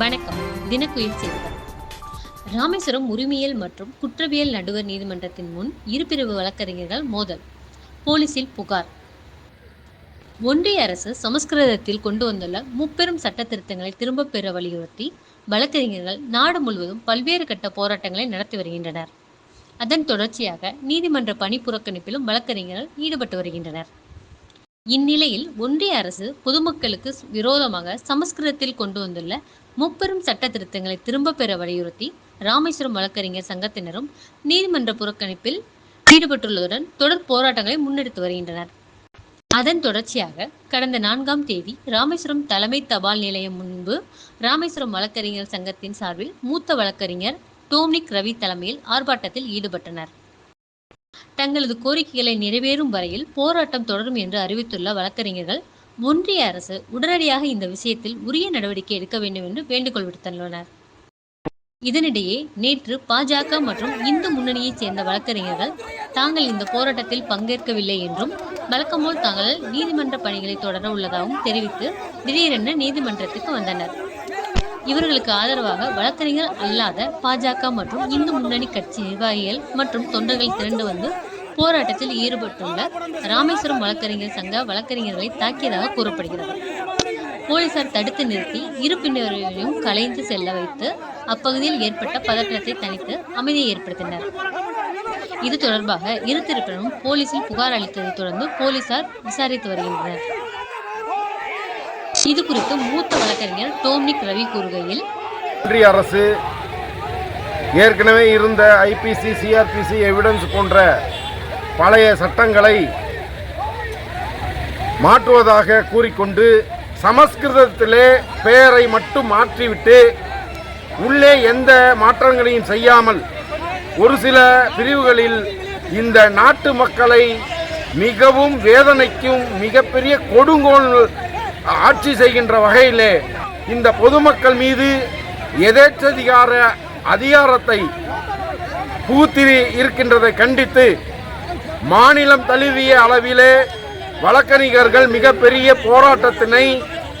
வணக்கம். தினக்குயில் செய்திகள் ராமேஸ்வரம் உரிமையியல் மற்றும் குற்றவியல் நடுவர் நீதிமன்றத்தின் முன் இருபிரிவு வழக்கறிஞர்கள் மோதல். போலீசில் புகார். ஒன்றிய அரசு சமஸ்கிருதத்தில் கொண்டு வந்துள்ள முப்பெரும் சட்ட திருத்தங்களை திரும்பப் பெற வலியுறுத்தி வழக்கறிஞர்கள் நாடு முழுவதும் பல்வேறு கட்ட போராட்டங்களை நடத்தி வருகின்றனர். அதன் தொடர்ச்சியாக நீதிமன்ற பணி புறக்கணிப்பிலும் வழக்கறிஞர்கள் ஈடுபட்டு வருகின்றனர். இந்நிலையில் ஒன்றிய அரசு பொதுமக்களுக்கு விரோதமாக சமஸ்கிருதத்தில் கொண்டு வந்துள்ள முப்பெரும் சட்ட திருத்தங்களை திரும்பப் பெற வலியுறுத்தி ராமேஸ்வரம் வழக்கறிஞர் சங்கத்தினரும் நீதிமன்ற புறக்கணிப்பில் ஈடுபட்டுள்ளதுடன் தொடர் போராட்டங்களை முன்னெடுத்து வருகின்றனர். அதன் தொடர்ச்சியாக கடந்த நான்காம் தேதி ராமேஸ்வரம் தலைமை தபால் நிலையம் முன்பு ராமேஸ்வரம் வழக்கறிஞர் சங்கத்தின் சார்பில் மூத்த வழக்கறிஞர் டோம்னிக் ரவி தலைமையில் ஆர்ப்பாட்டத்தில் ஈடுபட்டனர். தங்களது கோரிக்கைகளை நிறைவேறும் வரையில் போராட்டம் தொடரும் என்று அறிவித்துள்ள வழக்கறிஞர்கள் ஒன்றிய அரசு உடனடியாக இந்த விஷயத்தில் உரிய நடவடிக்கை எடுக்க வேண்டும் என்று வேண்டுகோள் விடுத்துள்ளனர். இதனிடையே நேற்று பாஜக மற்றும் இந்து முன்னணியைச் சேர்ந்த வழக்கறிஞர்கள் தாங்கள் இந்த போராட்டத்தில் பங்கேற்கவில்லை என்றும் வழக்கம்போல் தாங்கள் நீதிமன்ற பணிகளை தொடர உள்ளதாகவும் தெரிவித்து திடீரென நீதிமன்றத்துக்கு வந்தனர். இவர்களுக்கு ஆதரவாக வழக்கறிஞர் அல்லாத பாஜக மற்றும் இந்து முன்னணி கட்சி நிர்வாகிகள் மற்றும் தொண்டர்கள் திரண்டு வந்து போராட்டத்தில் ஈடுபட்டுள்ள ராமேஸ்வரம் வழக்கறிஞர் சங்க வழக்கறிஞர்களை தாக்கியதாக கூறப்படுகிறது. போலீசார் தடுத்து நிறுத்தி இரு பின்னரையும் கலைந்து செல்ல வைத்து அப்பகுதியில் ஏற்பட்ட பதற்றத்தை தணித்து அமைதியை ஏற்படுத்தினர். இது தொடர்பாக இரு தரப்பினரும் போலீசில் புகார் அளித்ததைத் தொடர்ந்து போலீசார் விசாரித்து வருகின்றனர். இது குறித்து மூத்த வழக்கறிஞர் டோம்னிக் ரவி கூறுகையில் ஒன்றிய அரசு ஏற்கனவே இருந்த ஐபிசி சிஆர்பிசி எவிடன்ஸ் போன்ற பழைய சட்டங்களை மாற்றுவதாக கூறிக்கொண்டு சமஸ்கிருதத்திலே பெயரை மட்டும் மாற்றிவிட்டு உள்ளே எந்த மாற்றங்களையும் செய்யாமல் ஒரு சில பிரிவுகளில் இந்த நாட்டு மக்களை மிகவும் வேதனைக்கும் மிகப்பெரிய கொடுங்கோல் ஆட்சி செய்கின்ற வகையிலே இந்த பொதுமக்கள் மீது எதேச்சதிகார அதிகாரத்தை பூத்திரி இருக்கின்றதை கண்டித்து மாநிலம் தழுவிய அளவிலே வழக்கறிஞர்கள் மிகப்பெரிய போராட்டத்தினை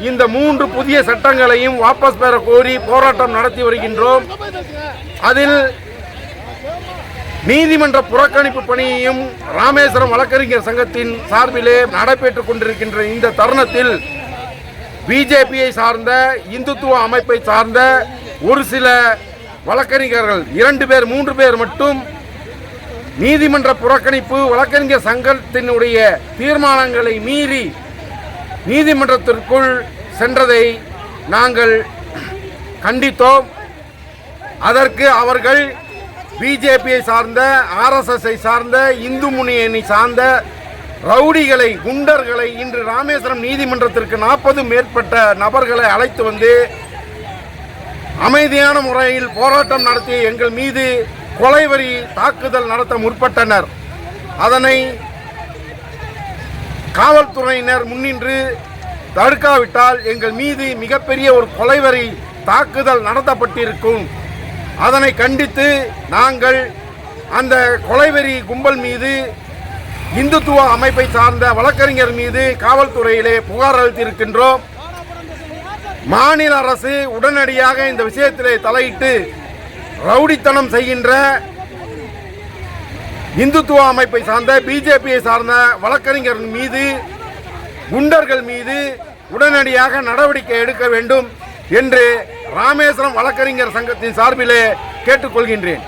இந்த மூன்று புதிய சட்டங்களையும் வாபஸ் பெற கோரி போராட்டம் நடத்தி வருகின்றோம். அதில் நீதிமன்ற புறக்கணிப்பு பணியையும் ராமேஸ்வரம் வழக்கறிஞர் சங்கத்தின் சார்பிலே நடைபெற்றுக் கொண்டிருக்கின்ற இந்த தருணத்தில் பிஜேபியை சார்ந்த இந்துத்துவ அமைப்பை சார்ந்த ஒரு சில வழக்கறிஞர்கள் இரண்டு பேர் மூன்று பேர் மட்டும் நீதிமன்ற புறக்கணிப்பு வழக்கறிஞர் சங்கத்தினுடைய தீர்மானங்களை மீறி நீதிமன்றத்திற்குள் சென்றதை நாங்கள் கண்டித்தோம். அதற்கு அவர்கள் பிஜேபியை சார்ந்த ஆர்எஸ்எஸ்ஐ சார்ந்த இந்து முன்னணி சார்ந்த ரவுடிகளை குண்டர்களை இன்று ராமேஸ்வரம் நீதிமன்றத்திற்கு நாற்பது மேற்பட்ட நபர்களை அழைத்து வந்து அமைதியான முறையில் போராட்டம் நடத்திய எங்கள் மீது கொலைவரி தாக்குதல் நடத்த முற்பட்டனர். அதனை காவல்துறையினர் முன்னின்று தடுக்காவிட்டால் எங்கள் மீது மிகப்பெரிய ஒரு கொலைவரி தாக்குதல் நடத்தப்பட்டிருக்கும். அதனை கண்டித்து நாங்கள் அந்த கொலைவெறி கும்பல் மீது இந்துத்துவ அமைப்பை சார்ந்த வழக்கறிஞர் மீது காவல்துறையிலே புகார் அளித்திருக்கின்றோம். மாநில அரசு உடனடியாக இந்த விஷயத்திலே தலையிட்டு ரவுடித்தனம் செய்கின்ற இந்துத்துவ அமைப்பை சார்ந்த பிஜேபியை சார்ந்த வழக்கறிஞர் மீது குண்டர்கள் மீது உடனடியாக நடவடிக்கை எடுக்க வேண்டும் என்று ராமேஸ்வரம் வழக்கறிஞர் சங்கத்தின் சார்பிலே கேட்டுக்கொள்கின்றேன்.